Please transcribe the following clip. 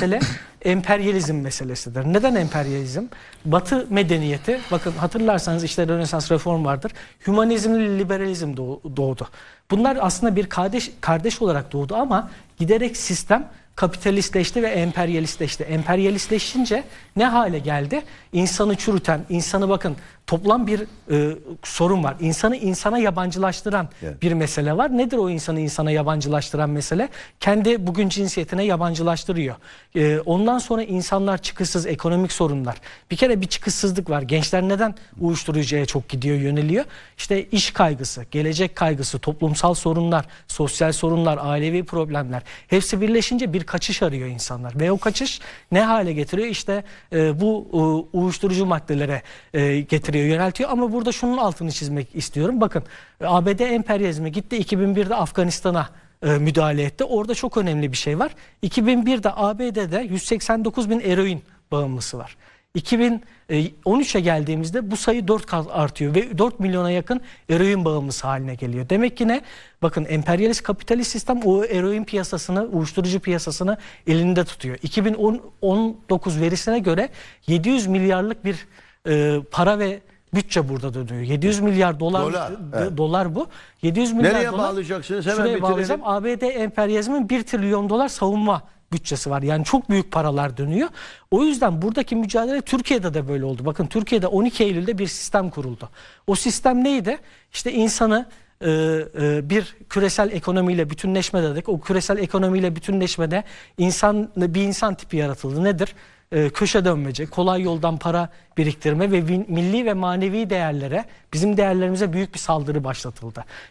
mesele emperyalizm meselesidir. Neden emperyalizm? Batı medeniyeti, bakın hatırlarsanız işte Rönesans reform vardır. Hümanizmle liberalizm doğ- doğdu. Bunlar aslında bir kardeş kardeş olarak doğdu ama giderek sistem kapitalistleşti ve emperyalistleşti. Emperyalistleşince ne hale geldi? İnsanı çürüten, insanı bakın toplam bir e, sorun var. İnsanı insana yabancılaştıran Evet. bir mesele var. Nedir o insanı insana yabancılaştıran mesele? Kendi bugün cinsiyetine yabancılaştırıyor. E, ondan sonra insanlar çıkışsız ekonomik sorunlar. Bir kere bir çıkışsızlık var. Gençler neden uyuşturucuya çok gidiyor, yöneliyor? İşte iş kaygısı, gelecek kaygısı, toplumsal sorunlar, sosyal sorunlar, ailevi problemler. Hepsi birleşince bir kaçış arıyor insanlar. Ve o kaçış ne hale getiriyor? İşte e, bu e, uyuşturucu maddelere e, getiriyor, yöneltiyor. Ama burada şunun altını çizmek istiyorum. Bakın ABD emperyalizmi gitti 2001'de Afganistan'a e, müdahale etti. Orada çok önemli bir şey var. 2001'de ABD'de 189 bin eroin bağımlısı var. 2013'e geldiğimizde bu sayı 4 kat artıyor ve 4 milyona yakın eroin bağımlısı haline geliyor. Demek ki ne? Bakın emperyalist kapitalist sistem o eroin piyasasını, uyuşturucu piyasasını elinde tutuyor. 2019 verisine göre 700 milyarlık bir e, para ve bütçe burada dönüyor. 700 milyar dolar Dolar, evet. dolar bu. 700 milyar Nereye dolar. bağlayacaksınız? Hemen Şuraya bitirelim. bağlayacağım. ABD emperyalizmin 1 trilyon dolar savunma bütçesi var. Yani çok büyük paralar dönüyor. O yüzden buradaki mücadele Türkiye'de de böyle oldu. Bakın Türkiye'de 12 Eylül'de bir sistem kuruldu. O sistem neydi? İşte insanı e, e, bir küresel ekonomiyle bütünleşme dedik. O küresel ekonomiyle bütünleşmede insan bir insan tipi yaratıldı. Nedir? E, köşe dönmece, kolay yoldan para biriktirme ve milli ve manevi değerlere, bizim değerlerimize büyük bir saldırı başlatıldı.